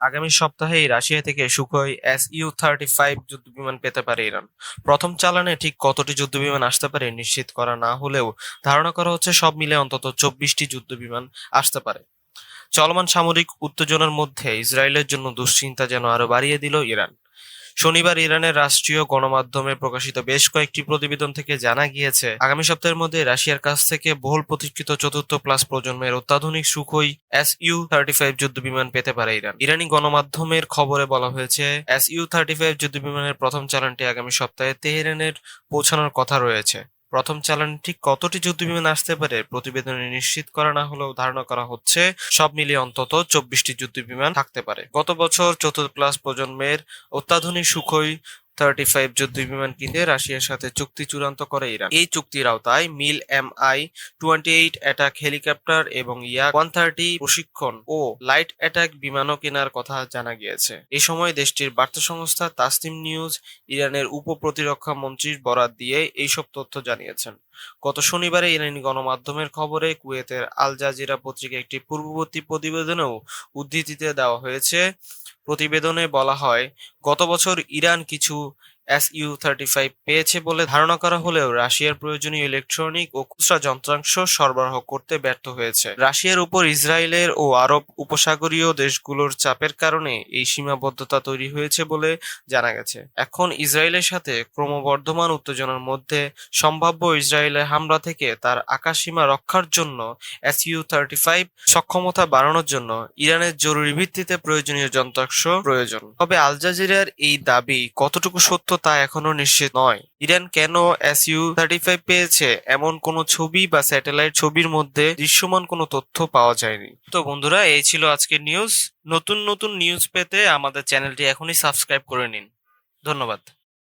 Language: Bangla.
আগামী সপ্তাহেই রাশিয়া থেকে Sukhoi S U thirty five যুদ্ধবিমান পেতে পারে ইরান। প্রথম চালানে ঠিক কতটি যুদ্ধবিমান আসতে পারে নিশ্চিত করা না হলেও ধারণা করা হচ্ছে সব মিলে অন্তত চব্বিশটি যুদ্ধবিমান আসতে পারে। চলমান সামরিক উত্তেজনার মধ্যে ইসরায়েলের জন্য দুশ্চিন্তা যেন আরও বাড়িয়ে দিল ইরান। শনিবার ইরানের রাষ্ট্রীয় গণমাধ্যমে প্রকাশিত বেশ কয়েকটি প্রতিবেদন থেকে জানা গিয়েছে, আগামী সপ্তাহের মধ্যে রাশিয়ার কাছ থেকে বহুল প্রতীক্ষিত চতুর্থ প্লাস প্রজন্মের অত্যাধুনিক Sukhoi S U thirty five যুদ্ধ বিমান পেতে পারে ইরান। ইরানি গণমাধ্যমের খবরে বলা হয়েছে, এস ইউ থার্টি ফাইভ যুদ্ধ বিমানের প্রথম চালানটি আগামী সপ্তাহে তেহরানের পৌঁছানোর কথা রয়েছে। প্রথম চালান ঠিক কতটি যুদ্ধবিমান আসতে পারে প্রতিবেদনে নিশ্চিত করা না হলেও ধারণা করা হচ্ছে সব মিলিয়ে অন্তত চব্বিশটি যুদ্ধ বিমান থাকতে পারে। গত বছর চতুর্থ ক্লাস প্রজন্মের অত্যাধুনিক সুখই থার্টি ফাইভ যুদ্ধবিমান কিনতে রাশিয়ার সাথে চুক্তি চূড়ান্ত করে ইরান। এই চুক্তির আওতায় Mil M I twenty eight attack helicopter এবং ইয়া ওয়ান থার্টি প্রশিক্ষণ ও লাইট অ্যাটাক বিমানও কেনার কথা জানা গিয়েছে। এই সময় দেশটির বার্তা সংস্থা তাসনিম নিউজ ইরানের উপ প্রতিরক্ষা মন্ত্রীর বরাত দিয়ে এইসব তথ্য জানিয়েছেন। গত শনিবারে ইরানি গণমাধ্যমের খবরে কুয়েতের আল জাজিরা পত্রিকা একটি পূর্ববর্তী প্রতিবেদনেও উদ্ধৃতিতে দেওয়া হয়েছে প্রতিবেদনে বলা হয় গত বছর ইরান কিছু এস ইউ থার্টি ফাইভ পেয়েছে বলে ধারণা করা হলেও রাশিয়ার প্রয়োজনীয় ইলেকট্রনিক ও খুচরা যন্ত্রাংশ সরবরাহ করতে ব্যর্থ হয়েছে। রাশিয়ার উপর ইসরায়েলের ও আরব উপসাগরীয় দেশগুলোর চাপের কারণে এই সীমাবদ্ধতা তৈরি হয়েছে বলে জানা গেছে। এখন ইসরায়েলের সাথে ক্রমবর্ধমান উত্তেজনার মধ্যে সম্ভাব্য ইসরায়েলের হামলা থেকে তার আকাশসীমা রক্ষার জন্য এস ইউ থার্টি ফাইভ সক্ষমতা বাড়ানোর জন্য ইরানের জরুরি ভিত্তিতে প্রয়োজনীয় যন্ত্রাংশ প্রয়োজন। তবে আল জাজিরার এই দাবি কতটুকু সত্য তা এখনও নিশ্চিত নয়। ইরান কেন এস ইউ থার্টি ফাইভ পেয়েছে? এমন কোনো ছবি বা স্যাটেলাইট ছবির মধ্যে দৃশ্যমান কোনো তথ্য পাওয়া যায়নি। তো বন্ধুরা, এই ছিল আজকের নিউজ নতুন নতুন নিউজ পেতে আমাদের চ্যানেলটি এখনই সাবস্ক্রাইব করে নিন। ধন্যবাদ।